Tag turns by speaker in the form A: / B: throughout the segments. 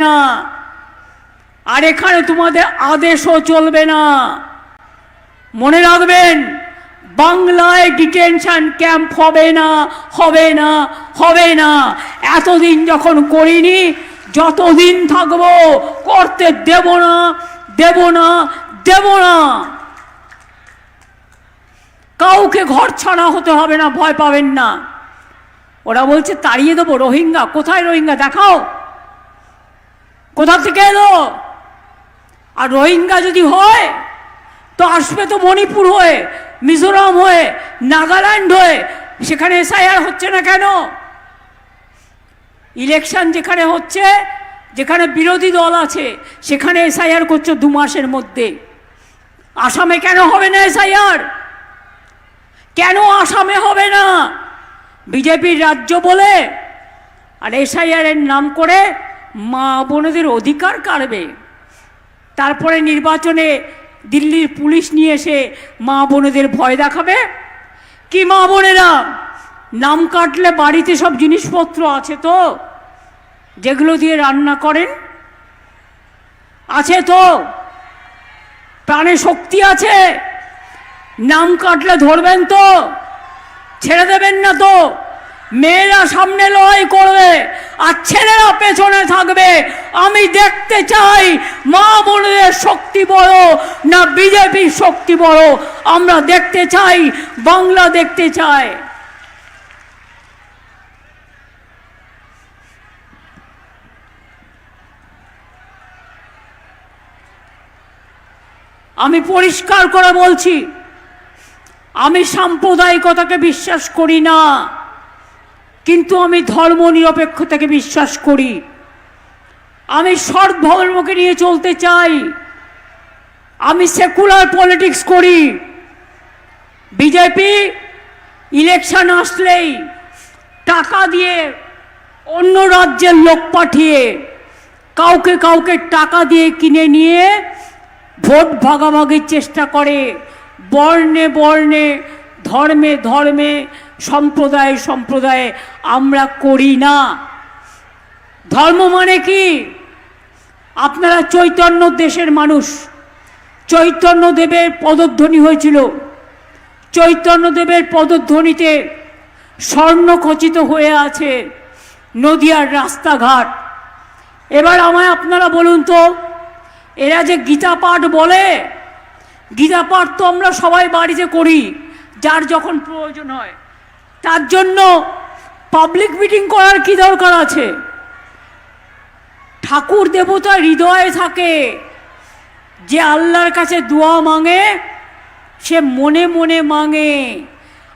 A: না। আর এখানে তোমাদের আদেশও চলবে না। মনে রাখবেন, বাংলায় ডিটেনশন ক্যাম্প হবে না হবে না হবে না। এতদিন যখন করিনি, যতদিন থাকব, করতে দেব না দেব না দেব না। কাউকে ঘর ছাড়া হতে হবে না, ভয় পাবেন না। ওরা বলছে, তাড়িয়ে দেবো, রোহিঙ্গা, কোথায় রোহিঙ্গা, দেখাও। কোথা থেকে এলো? আর রোহিঙ্গা যদি হয়, তো আসবে তো মণিপুর হয়ে, মিজোরাম হয়ে, নাগাল্যান্ড হয়ে, সেখানে এসআইআর হচ্ছে না কেন? ইলেকশন যেখানে হচ্ছে, যেখানে বিরোধী দল আছে, সেখানে এসআইআর করছে দু মাসের মধ্যে। আসামে কেন হবে না এসআইআর? কেন আসামে হবে না? বিজেপির রাজ্য বলে, আর এসআইআর এর নাম করে মা বোনেদের অধিকার কাড়বে। তারপরে নির্বাচনে দিল্লির পুলিশ নিয়ে এসে মা বোনেদের ভয় দেখাবে। কি মা বোনেরা, নাম কাটলে বাড়িতে সব জিনিসপত্র আছে তো? যেগুলো দিয়ে রান্না করেন? আছে তো? প্রাণে শক্তি আছে? নাম কাটলে ধরবেন তো? ছেড়ে দেবেন না তো? মেয়েরা সামনে লড়াই করবে। পেছনে থাকবে। আমি দেখতে চাই, মা বোনদের শক্তি বড় না বিজেপির শক্তি বড়। আমরা দেখতে চাই, বাংলা দেখতে চাই। আমি পরিষ্কার করে বলছি, আমি সাম্প্রদায়িকতাকে বিশ্বাস করি না। কিন্তু আমি ধর্ম নিরপেক্ষতাকে বিশ্বাস করি। আমি সৎ ধর্মকে নিয়ে চলতে চাই। আমি সেকুলার পলিটিক্স করি। বিজেপি ইলেকশন আসলেই টাকা দিয়ে অন্য রাজ্যের লোক পাঠিয়ে কাউকে কাউকে টাকা দিয়ে কিনে নিয়ে ভোট ভাগাভাগির চেষ্টা করে। বর্ণে বর্ণে, ধর্মে ধর্মে সম্প্রদায়ে সম্প্রদায়ে আমরা করি না। ধর্ম মানে কি? আপনারা চৈতন্য দেশের মানুষ। চৈতন্য দেবের পদধ্বনি হয়েছিল। চৈতন্যদেবের পদধ্বনিতে স্বর্ণখচিত হয়ে আছে নদিয়ার রাস্তাঘাট। এবার আমায় আপনারা বলুন তো, এরা যে গীতা পাঠ বলে, গীতা পাঠ তো আমরা সবাই বাড়িতে করি, যার যখন প্রয়োজন হয়। তার জন্য পাবলিক মিটিং করার কি দরকার আছে? ঠাকুর দেবতা হৃদয়ে থাকে। যে আল্লাহর কাছে দোয়া মাঙে, সে মনে মনে মাঙে।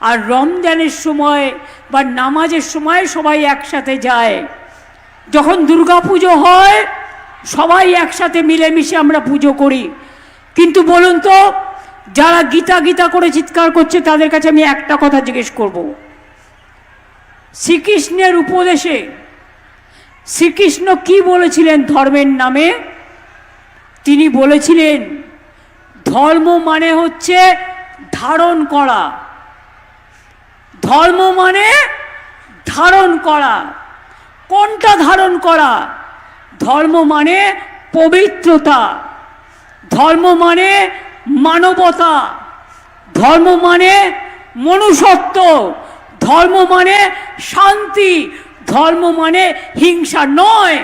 A: আর রমজানের সময় বা নামাজের সময় সবাই একসাথে যায়। যখন দুর্গা পুজো হয়, সবাই একসাথে মিলেমিশে আমরা পুজো করি। কিন্তু বলুন তো, যারা গীতা গীতা করে চিৎকার করছে, তাদের কাছে আমি একটা কথা জিজ্ঞেস করব। শ্রীকৃষ্ণের উপদেশে। শ্রীকৃষ্ণ কি বলেছিলেন ধর্মের নামে? তিনি বলেছিলেন, ধর্ম মানে হচ্ছে ধারণ করা। ধর্ম মানে ধারণ করা। কোনটা ধারণ করা? ধর্ম মানে পবিত্রতা। ধর্ম মানে মানবতা। ধর্ম মানে মনুষ্যত্ব। ধর্ম মানে শান্তি, ধর্ম মানে হিংসা নয়,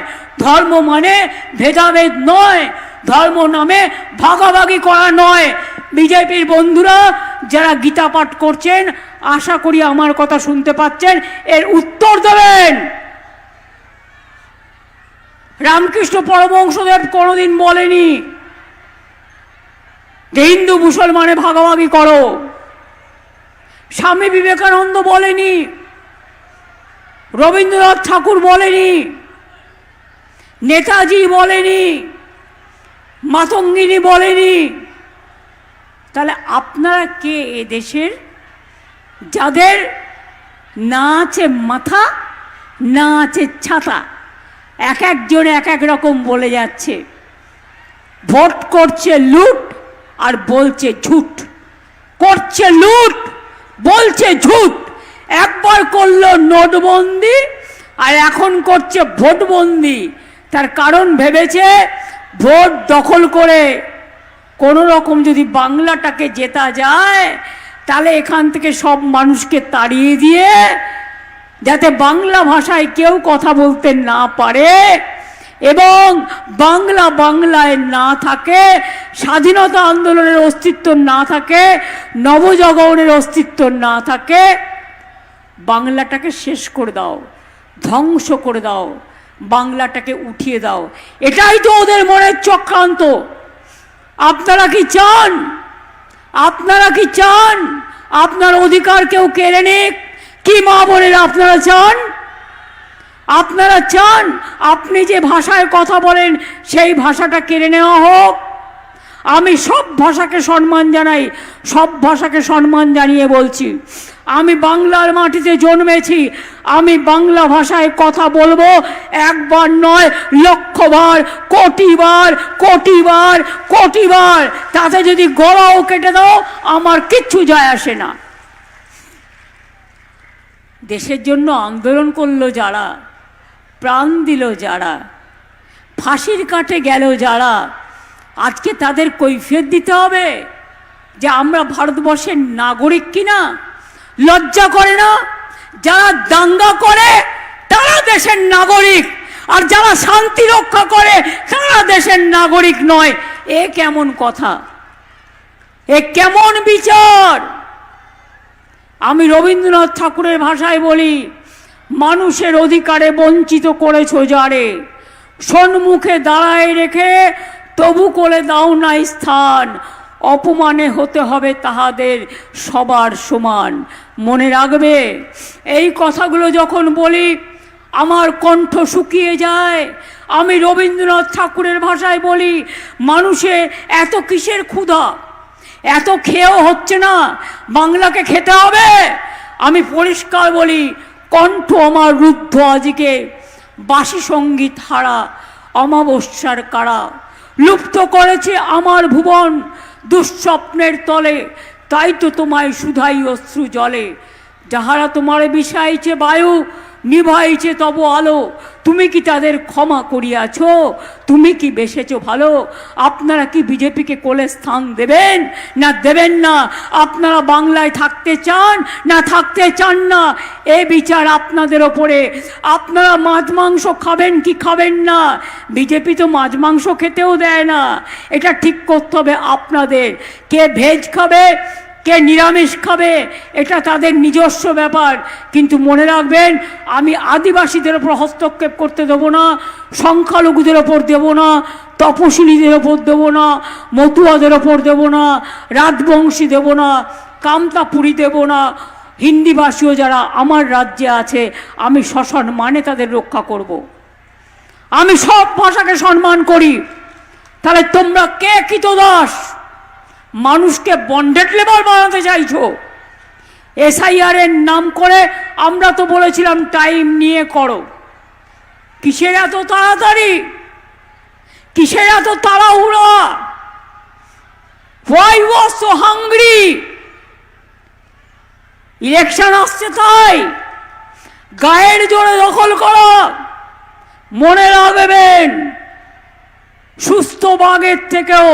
A: ধর্ম মানে ভেদাভেদ নয়, ধর্ম নামে ভাগাভাগি করা নয়। বিজেপির বন্ধুরা যারা গীতা পাঠ করছেন, আশা করি আমার কথা শুনতে পাচ্ছেন, এর উত্তর দেবেন। রামকৃষ্ণ পরমংশদেব কোনোদিন বলেনি যে হিন্দু মুসলমানে ভাগাভাগি করো। স্বামী বিবেকানন্দ বলেনি, রবীন্দ্রনাথ ঠাকুর বলেনি, নেতাজি বলেনি, মাতঙ্গিনী বলেনি। তাহলে আপনারা কে এ দেশের? যাদের না আছে মাথা, না আছে ছাতা, এক একজন এক এক রকম বলে যাচ্ছে। ভোট করছে লুট আর বলছে ঝুট। করছে লুট। বলছে ঝুট। একবার করল নোটবন্দি আর এখন করছে ভোটবন্দি। তার কারণ ভেবেছে ভোট দখল করে কোনো রকম যদি বাংলাটাকে জেতা যায়, তাহলে এখান থেকে সব মানুষকে তাড়িয়ে দিয়ে যাতে বাংলা ভাষায় কেউ কথা বলতে না পারে এবং বাংলা বাংলায় না থাকে, স্বাধীনতা আন্দোলনের অস্তিত্ব না থাকে, নবজাগরণের অস্তিত্ব না থাকে, বাংলাটাকে শেষ করে দাও, ধ্বংস করে দাও, বাংলাটাকে উঠিয়ে দাও। এটাই তো ওদের মনের চক্রান্ত। আপনারা কি চান? আপনারা কি চান? আপনার অধিকার কেউ কেড়ে নিক? কি মা বোনেরা আপনারা চান? আপনারা চান আপনি যে ভাষায় কথা বলেন, সেই ভাষাটা কেড়ে নেওয়া হোক। আমি সব ভাষাকে সম্মান জানাই, সব ভাষাকে সম্মান জানিয়ে বলছি। আমি বাংলার মাটিতে জন্মেছি, আমি বাংলা ভাষায় কথা বলব একবার নয়, লক্ষবার, কোটিবার কোটিবার কোটিবার। তাতে যদি গলাও কেটে দাও, আমার কিচ্ছু যায় আসে না। দেশের জন্য আন্দোলন করল যারা প্রাণ দিল যারা। ফাঁসির কাটে গেল যারা। আজকে তাদের কৈফিয়ত দিতে হবে যে আমরা ভারতবর্ষের নাগরিক কিনা। লজ্জা করে না? যারা দাঙ্গা করে, তারা দেশের নাগরিক। আর যারা শান্তি রক্ষা করে, তারা দেশের নাগরিক নয়। এ কেমন কথা? এ কেমন বিচার? আমি রবীন্দ্রনাথ ঠাকুরের ভাষায় বলি মানুষের অধিকারে বঞ্চিত করেছ যারে। সন্মুখে দাঁড়ায় রেখে তবু করে দাও না স্থান। অপমানে হতে হবে তাহাদের সবার সমান। মনে রাখবে, এই কথাগুলো যখন বলি, আমার কণ্ঠ শুকিয়ে যায়। আমি রবীন্দ্রনাথ ঠাকুরের ভাষায় বলি, মানুষে এত কিসের ক্ষুধা? এত খেয়েও হচ্ছে না। বাংলাকে খেতে হবে। আমি পরিষ্কার বলি কণ্ঠ আমার রুদ্ধ আজকে। বাসি সংগীত হারা, অমাবস্যার কারা। লুপ্ত করেছে আমার ভুবন দুঃস্বপ্নের তলে, তাই তো তোমায় সুধাই অশ্রু জলে। যাহারা তোমার বিষাইছে বায়ু নিভাইছে তব আলো। তুমি কি তাদের ক্ষমা করিয়াছ? তুমি কি বেসেছ ভালো? আপনারা কি বিজেপিকে কোলে স্থান দেবেন? না দেবেন না। আপনারা বাংলায় থাকতে চান? না থাকতে চান না। এ বিচার আপনাদের ওপরে। আপনারা মাছ মাংস খাবেন কি খাবেন না? বিজেপি তো মাছ মাংস খেতেও দেয় না। এটা ঠিক করতে হবে আপনাদের। কে ভেজ খাবে কে নিরামিষ খাবে, এটা তাদের নিজস্ব ব্যাপার। কিন্তু মনে রাখবেন, আমি আদিবাসীদের ওপর হস্তক্ষেপ করতে দেবো না, সংখ্যালঘুদের ওপর দেবো না, তপশিলীদের ওপর দেবো না, মতুয়াদের ওপর দেবো না, রাজবংশী দেবো না, কামতাপুরি দেবো না হিন্দিভাষীও যারা আমার রাজ্যে আছে, আমি শ্মশান মানে তাদের রক্ষা করব। আমি সব ভাষাকে সম্মান করি। তাহলে তোমরা কে কৃতদাস? মানুষকে বন্ডেড লেবার বানাতে চাইছো। এসআইআর এর নাম করে আমরা তো বলেছিলাম টাইম নিয়ে করো। কিসের এত তাড়াতাড়ি? কিসের এত তাড়াহুড়া? Why was so hungry election আসছে তাই। গায়ের জোরে দখল করো। মনে রাখবেন, সুস্থ বাঘের থেকেও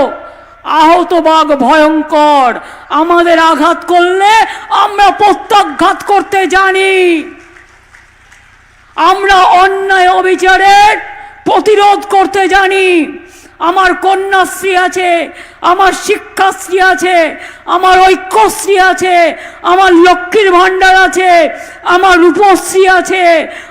A: আহত বাঘ ভয়ঙ্কর। আমাদের আঘাত করলে আমরা প্রত্যাঘাত করতে জানি। আমরা অন্যায় অবিচারের প্রতিরোধ করতে জানি। আমার কন্যাশ্রী আছে, আমার শিক্ষাশ্রী আছে, আমার ঐক্যশ্রী আছে, আমার লক্ষ্মীর ভাণ্ডার আছে, আমার রূপশ্রী আছে,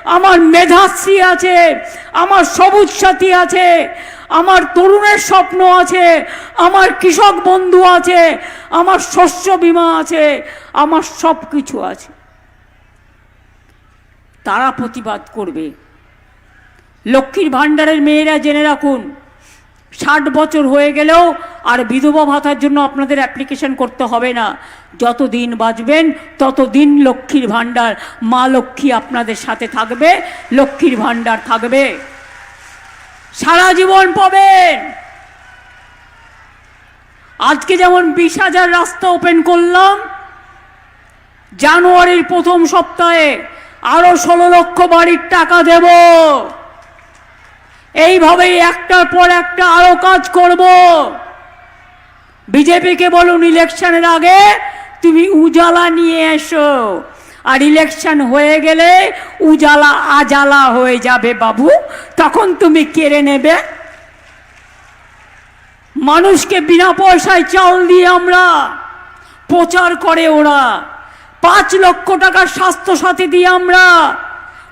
A: আমার মেধাশ্রী আছে, আমার সবুজ সাথী আছে আমার তরুণের স্বপ্ন আছে, আমার কৃষক বন্ধু আছে, আমার শস্য বীমা আছে, আমার সব কিছু আছে। তারা প্রতিবাদ করবে। লক্ষ্মীর ভাণ্ডারের মেয়েরা জেনে রাখুন, ষাট বছর হয়ে গেলেও আর বিধবা ভাতার জন্য আপনাদের অ্যাপ্লিকেশন করতে হবে না। যত দিন বাঁচবেন তত দিন লক্ষ্মীর ভাণ্ডার, মা লক্ষ্মী আপনাদের সাথে থাকবে, লক্ষ্মীর ভাণ্ডার থাকবে। সারা জীবন পাবেন। আজকে যেমন বিশ হাজার রাস্তা ওপেন করলাম, জানুয়ারির প্রথম সপ্তাহে আরও ষোলো লক্ষ বাড়ির টাকা দেব। এই এইভাবেই একটার পর একটা আরও কাজ করব। বিজেপিকে বলুন ইলেকশনের আগে তুমি উজালা নিয়ে এসো। আর ইলেকশন হয়ে গেলে উজালা আজালা হয়ে যাবে বাবু। তখন তুমি কেড়ে নেবে। মানুষকে বিনা পয়সায় চাল দিয়ে আমরা প্রচার করে ওরা। পাঁচ লক্ষ টাকার স্বাস্থ্যসাথী দিয়ে আমরা,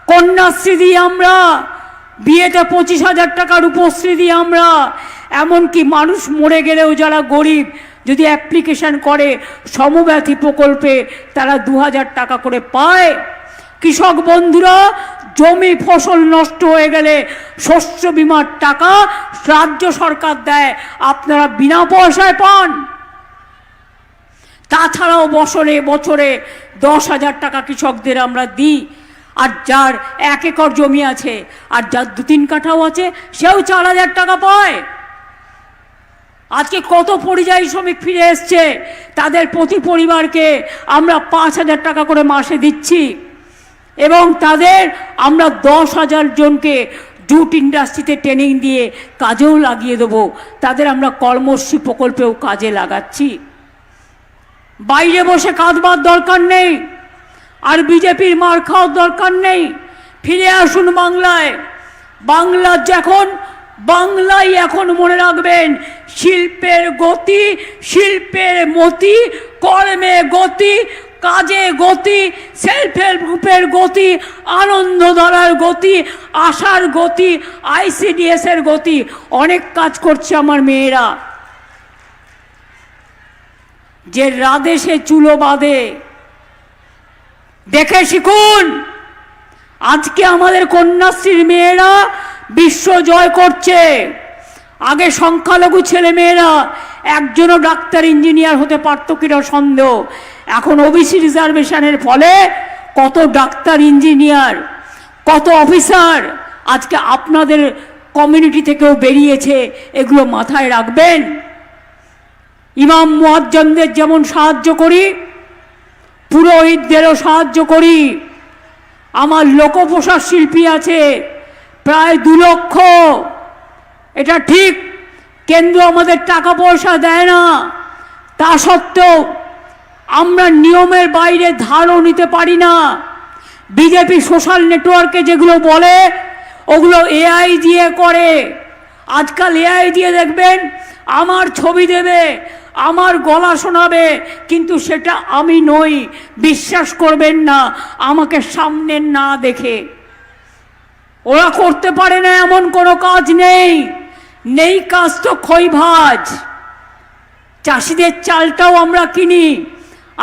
A: কন্যাশ্রী দিয়ে আমরা, বিয়েতে পঁচিশ হাজার টাকার উপশ্রী দিয়ে আমরা। এমনকি মানুষ মরে গেলেও যারা গরিব যদি অ্যাপ্লিকেশন করে সমব্যথী প্রকল্পে তারা দু হাজার টাকা করে পায়। কৃষক বন্ধুরা, জমি, ফসল নষ্ট হয়ে গেলে শস্য বিমার টাকা রাজ্য সরকার দেয়। আপনারা বিনা পয়সায় পান। তাছাড়াও বছরে বছরে দশ হাজার টাকা কৃষকদের আমরা দিই। আর যার এক একর জমি আছে, আর যার দু তিন কাঠাও আছে, সেও চার হাজার টাকা পায়। আজকে কত পরিযায়ী শ্রমিক ফিরে এসছে? তাদের প্রতি পরিবারকে আমরা পাঁচ হাজার টাকা করে মাসে দিচ্ছি। এবং তাদের আমরা দশ হাজার জনকে জুট ইন্ডাস্ট্রিতে ট্রেনিং দিয়ে কাজেও লাগিয়ে দেবো। তাদের আমরা কর্মশ্রী প্রকল্পেও কাজে লাগাচ্ছি। বাইরে বসে কাঁদবার দরকার নেই। আর বিজেপির মার খাওয়ার দরকার নেই। ফিরে আসুন বাংলায়। বাংলা যখন বাংলায় এখন মনে রাখবেন, শিল্পের গতি, শিল্পের মতি, কর্মে গতি, কাজে গতি সেলফ হেল্প গ্রুপের গতি, আনন্দ ধরার গতি, আশার গতি আইসিডিএস এর গতি। অনেক কাজ করছে আমার মেয়েরা। যে রাধে সে চুলো বাঁধে। দেখে শিখুন, আজকে আমাদের কন্যাশ্রীর মেয়েরা বিশ্ব জয় করছে। আগে সংখ্যালঘু ছেলে মেয়েরা একজনও ডাক্তার, ইঞ্জিনিয়ার হতে পারত কিনা সন্দেহ। এখন ওবিসি রিজার্ভেশনের ফলে কত ডাক্তার, ইঞ্জিনিয়ার, কত অফিসার আজকে আপনাদের কমিউনিটি থেকেও বেরিয়েছে, এগুলো মাথায় রাখবেন। ইমাম মুয়াজ্জমদের যেমন সাহায্য করি, পুরোহিতদেরও সাহায্য করি। আমার লোকপ্রসাদ শিল্পী আছে প্রায় দু লক্ষ। এটা ঠিক। কেন্দ্র আমাদের টাকা পয়সা দেয় না। তা সত্ত্বেও আমরা নিয়মের বাইরে ধারও নিতে পারি না। বিজেপি সোশ্যাল নেটওয়ার্কে যেগুলো বলে, ওগুলো এআই দিয়ে করে। আজকাল এআই দিয়ে দেখবেন, আমার ছবি দেবে, আমার গলা শোনাবে, কিন্তু সেটা আমি নই। বিশ্বাস করবেন না, আমাকে সামনে না দেখে। ওরা করতে পারে না, এমন কোনো কাজ নেই। নেই কাজ তো খই ভাজ চাষিদের চালটাও আমরা কিনি।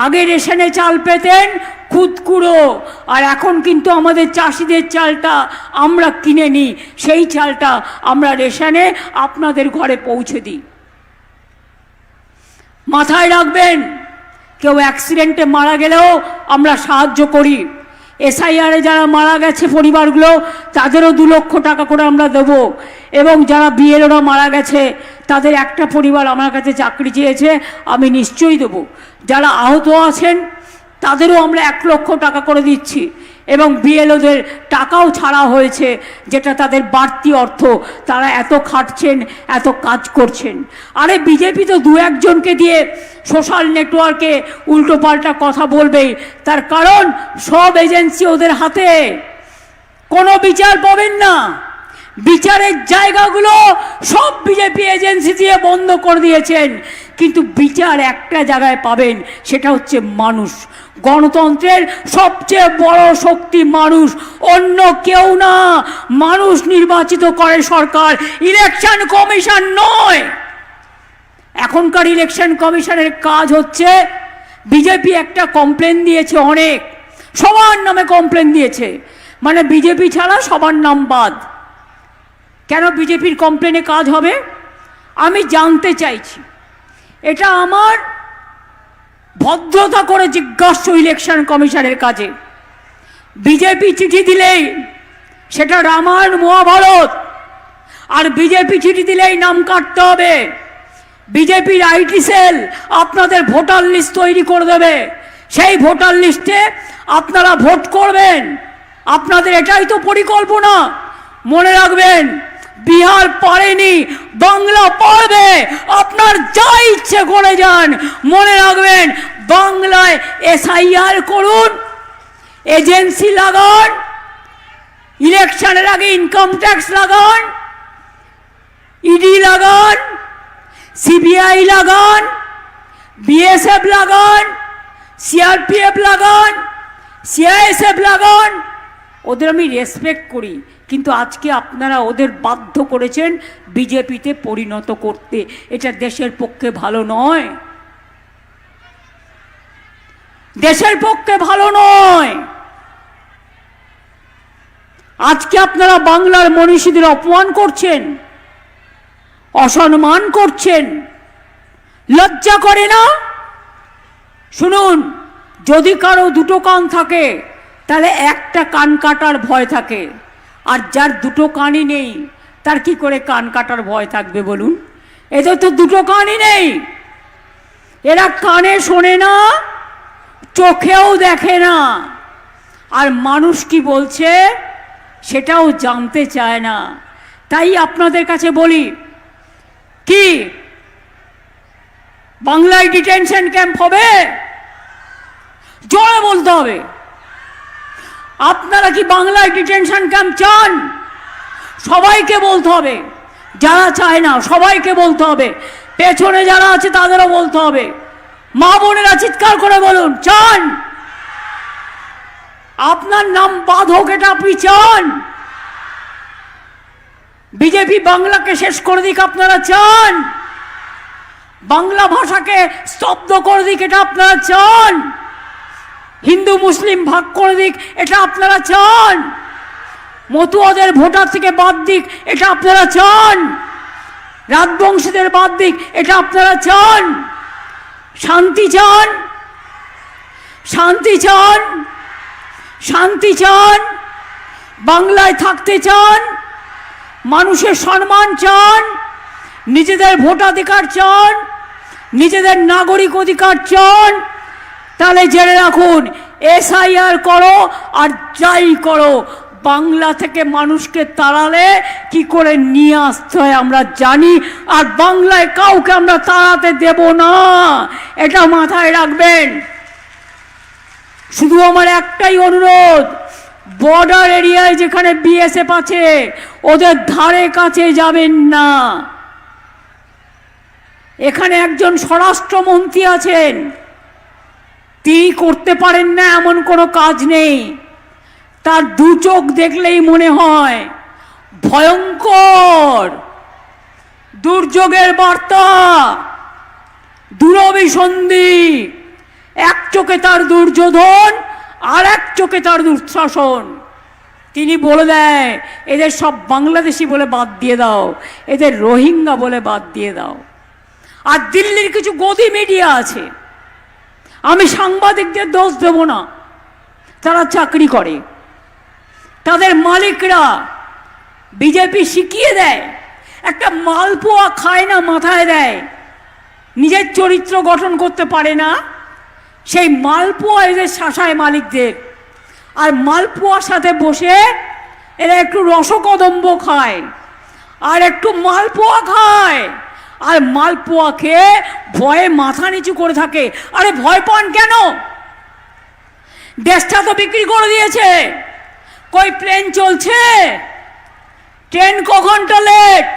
A: আগে রেশনে চাল পেতেন খুদকুড়ো আর এখন কিন্তু আমাদের চাষিদের চালটা আমরা কিনে নিই। সেই চালটা আমরা রেশনে আপনাদের ঘরে পৌঁছে দিই। মাথায় রাখবেন, কেউ অ্যাক্সিডেন্টে মারা গেলেও আমরা সাহায্য করি। এসআইআরে যারা মারা গেছে পরিবারগুলো, তাদেরও দু লক্ষ টাকা করে আমরা দেবো। এবং যারা বিয়ের ওরা মারা গেছে, তাদের একটা পরিবার আমার কাছে চাকরি চেয়েছে, আমি নিশ্চয়ই দেবো। যারা আহত আছেন, তাদেরও আমরা এক লক্ষ টাকা করে দিচ্ছি। এবং বিএলওদের টাকাও ছাড়া হয়েছে, যেটা তাদের বাড়তি অর্থ। তারা এত খাটছেন, এত কাজ করছেন। আরে বিজেপি তো দু একজনকে দিয়ে সোশ্যাল নেটওয়ার্কে উল্টোপাল্টা কথা বলবেই। তার কারণ সব এজেন্সি ওদের হাতে। কোনো বিচার পাবেন না। বিচারের জায়গাগুলো সব বিজেপি এজেন্সি দিয়ে বন্ধ করে দিয়েছেন। কিন্তু বিচার একটা জায়গায় পাবেন, সেটা হচ্ছে মানুষ। গণতন্ত্রের সবচেয়ে বড় শক্তি মানুষ, অন্য কেউ না। মানুষ নির্বাচিত করে সরকার, ইলেকশন কমিশন নয়। এখনকার ইলেকশন কমিশনের কাজ হচ্ছে, বিজেপি একটা কমপ্লেন দিয়েছে অনেক, সবার নামে কমপ্লেন দিয়েছে। মানে বিজেপি ছাড়া সবার নাম বাদ। কেন বিজেপির কমপ্লেনে কাজ হবে? আমি জানতে চাইছি। এটা আমার ভদ্রতা করে জিজ্ঞাস্য ইলেকশন কমিশনের কাজে। বিজেপি চিঠি দিলেই সেটা রামায়ণ, মহাভারত। আর বিজেপি চিঠি দিলেই নাম কাটতে হবে। বিজেপির আইটি সেল আপনাদের ভোটার লিস্ট তৈরি করে দেবে। সেই ভোটার লিস্টে আপনারা ভোট করবেন। আপনাদের এটাই তো পরিকল্পনা। মনে রাখবেন বিহার পারেনি বাংলা পারবে আপনার যা ইচ্ছে করে যান। মনে রাখবেন, বাংলায় এসআইআর করুন, এজেন্সি লাগান ইলেকশনের আগে ইনকাম ট্যাক্স লাগান ইডি লাগান সিবিআই লাগান বিএসএফ লাগান সিআরপিএফ লাগান সিআইএসএফ লাগান। ওদের আমি রেসপেক্ট করি। কিন্তু আজকে আপনারা ওদের বাধ্য করেছেন বিজেপিতে পরিণত করতে। এটা দেশের পক্ষে ভালো নয়। দেশের পক্ষে ভালো নয়। আজকে আপনারা বাংলার মনীষীদের অপমান করছেন, অসম্মান করছেন, লজ্জা করে না? শুনুন, যদি কারও দুটো কান থাকে, তাহলে একটা কান কাটার ভয় থাকে। আর যার দুটো কানই নেই, তার কি করে কান কাটার ভয় থাকবে বলুন? এদের তো দুটো কানই নেই। এরা কানে শোনে না, চোখেও দেখে না। আর মানুষ কি বলছে, সেটাও জানতে চায় না। তাই আপনাদের কাছে বলি, কি? বাংলায় ডিটেনশন ক্যাম্প হবে? জোরে বলতে হবে। আপনারা কি বাংলায় ডিটেনশন ক্যাম্প চান? সবাইকে বলতে হবে। যারা চায় না, সবাইকে বলতে হবে। পেছনে যারা আছে, তাদেরও বলতে হবে। মা বোনেরা চিৎকার করে বলুন, চান! আপনার নাম বাধক, এটা আপনি চান? বিজেপি বাংলাকে শেষ করে দিক, আপনারা চান? বাংলা ভাষাকে স্তব্ধ করে দিক, এটা আপনারা চান? হিন্দু, মুসলিম ভাগ করে দিক, এটা আপনারা চান। মতুয়াদের ভোটার থেকে বাদ দিক, এটা আপনারা চান। রাজবংশীদের বাদ দিক, এটা আপনারা চান। শান্তি চান। শান্তি চান। শান্তি চান। বাংলায় থাকতে চান। মানুষের সম্মান চান। নিজেদের ভোটাধিকার চান। নিজেদের নাগরিক অধিকার চান। তাহলে জেনে রাখুন, এসআইআর করো আর যাই করো, বাংলা থেকে মানুষকে তাড়ালে কি করে নিয়ে আসতে হয় আমরা জানি, আর বাংলায় কাউকে আমরা তাড়াতে দেব না। এটা মাথায় রাখবেন। শুধু আমার একটাই অনুরোধ বর্ডার এরিয়ায় যেখানে বিএসএফ আছে, ওদের ধারে কাছে যাবেন না। এখানে একজন স্বরাষ্ট্রমন্ত্রী আছেন তিনি করতে পারেন না এমন কোনো কাজ নেই তার দু চোখ দেখলেই মনে হয় ভয়ঙ্কর দুর্যোগের বার্তা দুরভিসন্ধি এক চোখে তার দুর্যোধন আর এক চোখে তার দুঃশাসন। তিনি বলে দেয়, এদের সব বাংলাদেশি বলে বাদ দিয়ে দাও। এদের রোহিঙ্গা বলে বাদ দিয়ে দাও। আর দিল্লির কিছু গদি মিডিয়া আছে। আমি সাংবাদিকদের দোষ দেব না। তারা চাকরি করে। তাদের মালিকরা বিজেপি শিখিয়ে দেয়, একটা মালপোয়া খায় না, মাথায় দেয়। নিজের চরিত্র গঠন করতে পারে না। সেই মালপোয়া এদের শাসায় মালিকদের। আর মালপোয়ার সাথে বসে এরা একটু রসকদম্ব খায়, আর একটু মালপোয়া খায়। আর মালপোয়া খেয়ে ভয়ে মাথা নিচু করে থাকে। আরে ভয় পান কেন? দেশটা তো বিক্রি করে দিয়েছে। কই প্লেন চলছে? ট্রেন ক ঘণ্টা লেট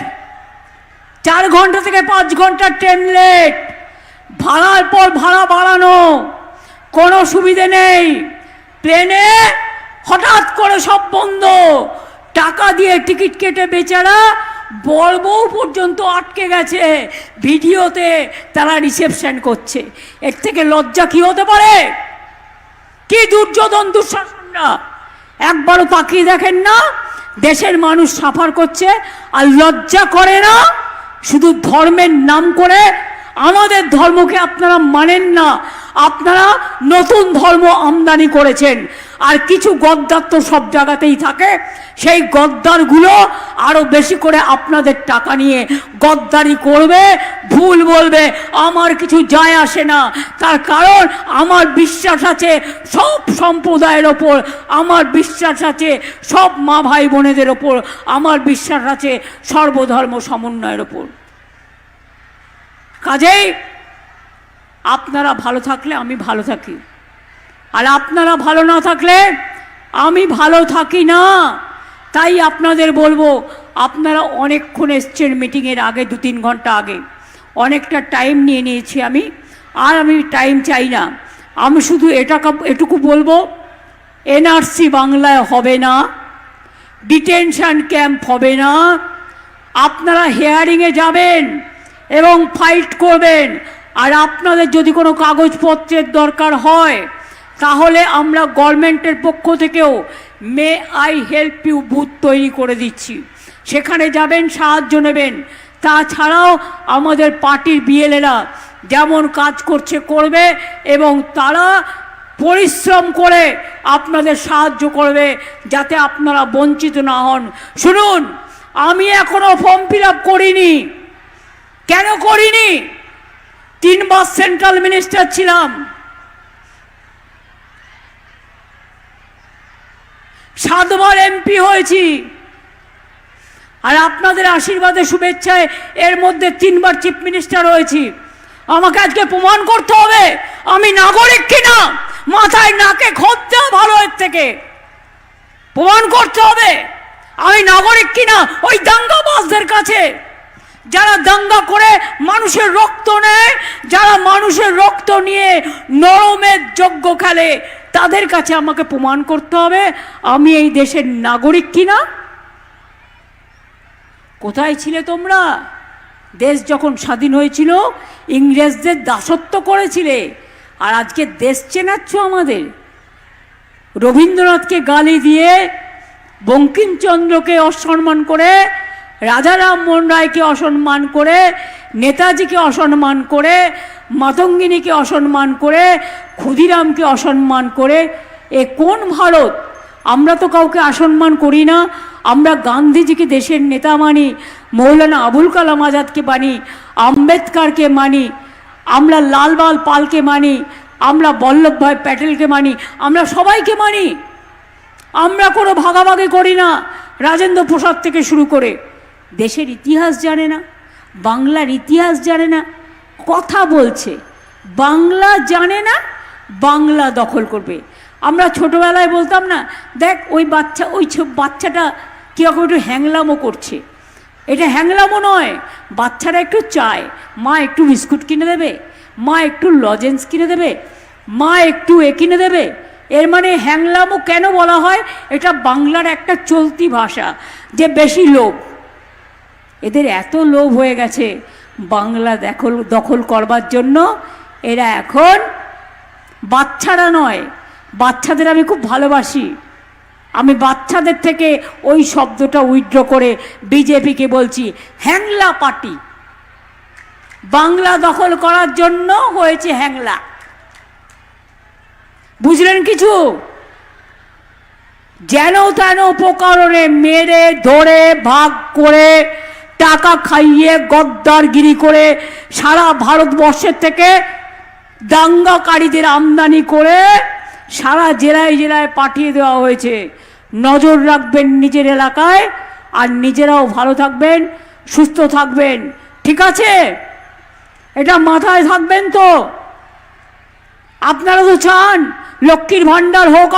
A: চার ঘণ্টা থেকে পাঁচ ঘণ্টা ট্রেন লেট ভাড়ার পর ভাড়া বাড়ানো? কোনো সুবিধে নেই। প্লেনে হঠাৎ করে সব বন্ধ। টাকা দিয়ে টিকিট কেটে বেচারা বড় বউ পর্যন্ত আটকে গেছে। ভিডিওতে তারা রিসেপশন করছে। এর থেকে লজ্জা কি হতে পারে? কি দুর্যোধন দুঃশাসনরা? একবারও তাকিয়ে দেখেন না। দেশের মানুষ সাফার করছে আর লজ্জা করে না। শুধু ধর্মের নাম করে। আমাদের ধর্মকে আপনারা মানেন না। আপনারা নতুন ধর্ম আমদানি করেছেন। আর কিছু গদ্দার তো সব জায়গাতেই থাকে। সেই গদ্দারগুলো আরও বেশি করে আপনাদের টাকা নিয়ে গদ্দারি করবে, ভুল বলবে, আমার কিছু যায় আসে না। তার কারণ আমার বিশ্বাস আছে, সব সম্প্রদায়ের ওপর, আমার বিশ্বাস আছে, সব মা ভাই বোনেদের ওপর, আমার বিশ্বাস আছে সর্বধর্ম সমন্বয়ের ওপর। কাজেই আপনারা ভালো থাকলে আমি ভালো থাকি। আর আপনারা ভালো না থাকলে আমি ভালো থাকি না। তাই আপনাদের বলব, আপনারা অনেকক্ষণ এসছেন মিটিংয়ের আগে দু তিন ঘণ্টা আগে। অনেকটা টাইম নিয়ে নিয়েছি আমি, আর আমি টাইম চাই না। আমি শুধু এটা এটুকু বলব, এনআরসি বাংলায় হবে না ডিটেনশন ক্যাম্প হবে না। আপনারা হেয়ারিংয়ে যাবেন এবং ফাইট করবেন। আর আপনাদের যদি কোনো কাগজপত্রের দরকার হয়, তাহলে আমরা গভর্নমেন্টের পক্ষ থেকেও may I help you booth তৈরি করে দিচ্ছি। সেখানে যাবেন, সাহায্য নেবেন। তাছাড়াও আমাদের পার্টির বিএলএরা যেমন কাজ করছে, করবে এবং তারা পরিশ্রম করে আপনাদের সাহায্য করবে যাতে আপনারা বঞ্চিত না হন। শুনুন, আমি এখনও ফর্ম ফিল আপ করিনি। কেন করিনি? তিনবার সেন্ট্রাল মিনিস্টার ছিলাম। সাতবার এমপি হয়েছি। আর আপনাদের আশীর্বাদে, শুভেচ্ছায় এর মধ্যে তিনবার চিফ মিনিস্টার হয়েছি। আমাকে আজকে প্রমাণ করতে হবে, আমি নাগরিক কিনা? মাথায় নাকে খোঁজতে ভালো এর থেকে। প্রমাণ করতে হবে, আমি নাগরিক কিনা? ওই দাঙ্গাবাজদের কাছে। যারা দাঙ্গা করে মানুষের রক্ত নেয়, যারা মানুষের রক্ত নিয়ে নরমের যজ্ঞ খেলে, তাদের কাছে আমাকে প্রমাণ করতে হবে, আমি এই দেশের নাগরিক কিনা? কোথায় ছিলে তোমরা? দেশ যখন স্বাধীন হয়েছিল, ইংরেজদের দাসত্ব করেছিলে, আর আজকে দেশ চেনাচ্ছ আমাদের। রবীন্দ্রনাথকে গালি দিয়ে বঙ্কিমচন্দ্রকে অসম্মান করে রাজা রামমোহন রায়কে অসম্মান করে, নেতাজিকে অসম্মান করে, মাতঙ্গিনীকে অসম্মান করে, ক্ষুদিরামকে অসম্মান করে, এ কোন ভারত? আমরা তো কাউকে অসম্মান করি না। আমরা গান্ধীজিকে দেশের নেতা মানি, মৌলানা আবুল কালাম আজাদকে মানি, আম্বেদকারকে মানি, আমরা লালবাল পালকে মানি, আমরা বল্লভভাই প্যাটেলকে মানি, আমরা সবাইকে মানি। আমরা কোনো ভাগাভাগি করি না, রাজেন্দ্র প্রসাদ থেকে শুরু করে। দেশের ইতিহাস জানে না, বাংলার ইতিহাস জানে না, কথা বলছে। বাংলা জানে না, বাংলা দখল করবে। আমরা ছোটোবেলায় বলতাম না, দেখ ওই বাচ্চা, ওই বাচ্চাটা কীরকম একটু হ্যাংলামো করছে। এটা হ্যাংলামো নয়, বাচ্চারা একটু চায়। মা একটু বিস্কুট কিনে দেবে, মা একটু লজেন্স কিনে দেবে, মা একটু এ কিনে দেবে। এর মানে হ্যাংলামো কেন বলা হয়? এটা বাংলার একটা চলতি ভাষা, যে বেশি লোভ। এদের এত লোভ হয়ে গেছে। বাংলা দখল দখল করবার জন্য এরা এখন বাচ্চারা নয়। বাচ্চাদের আমি খুব ভালোবাসি। আমি বাচ্চাদের থেকে ওই শব্দটা উইথড্র করে বিজেপিকে বলছি, হ্যাংলা পার্টি। বাংলা দখল করার জন্য হয়েছে হ্যাংলা। বুঝলেন কিছু? যেন তেন উপকরণে মেরে, ধরে, ভাগ করে টাকা খাইয়ে গদ্দারগিরি করে সারা ভারতবর্ষের থেকে দাঙ্গাকারীদের আমদানি করে সারা জেলায় জেলায় পাঠিয়ে দেওয়া হয়েছে। নজর রাখবেন নিজের এলাকায় আর নিজেরাও ভালো থাকবেন, সুস্থ থাকবেন। ঠিক আছে? এটা মাথায় থাকবেন তো? আপনারা তো চান লক্ষ্মীর ভাণ্ডার হোক